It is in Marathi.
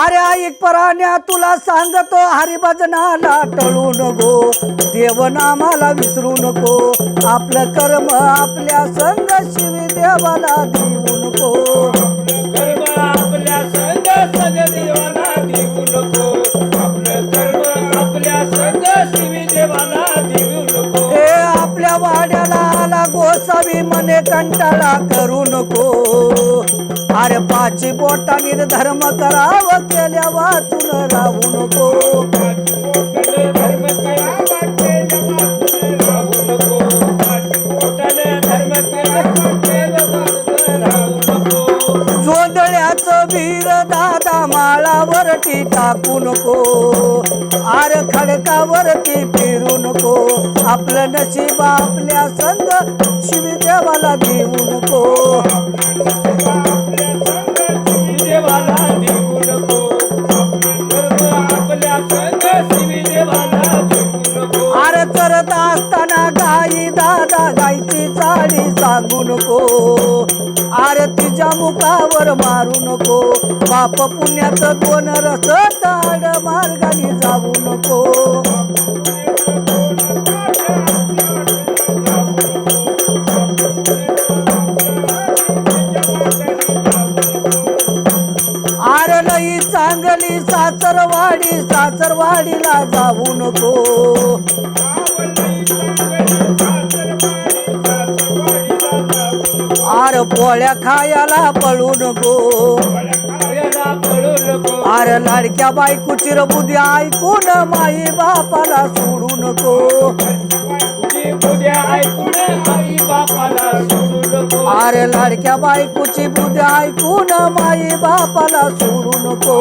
अरे ऐक पराण्या तुला सांगतो हरिभजनाला टळू नको. देवनामाला विसरू नको. आपलं कर्म आपल्या संग शिवी देवाला देऊ नको. कर्म आपल्या संग सग देवाला देऊ नको. आपलं कर्म आपल्या संग शिवी देवाला देऊ नको. हे आपल्या वाड्याला गोसावी मने कंटाळा करू नको. अरे पाची बोटांनी धर्म करावं केल्या वाचून राहू नको. वाचून राहू जोंधळ्याचं वीर दादा माळावरती टाकू नको. आर खडकावरती फिरू नको. आपलं नशीब आपल्या संग शिवी देवाला देऊ नको. देऊ आपल्या संग देऊ आर करत असताना गाई दादा गायची चाळी सांगू नको. आर तिच्या मुखावर मारू नको. पाप पुण्याचं दोन रस ताड मार्गाने जाऊ नको. आरलई चांगली सासरवाडी सासरवाडीला जाऊ नको. आर पोळ्या खायला पळू नको. आर लाडक्या बायकोची बुद्धी ऐकून माई बापाला सोडू नको. उद्या ऐकून आई बापाला सोडू नको. आर लाडक्या बायकोची बुद्धी ऐकून माई बापाला सोडू नको.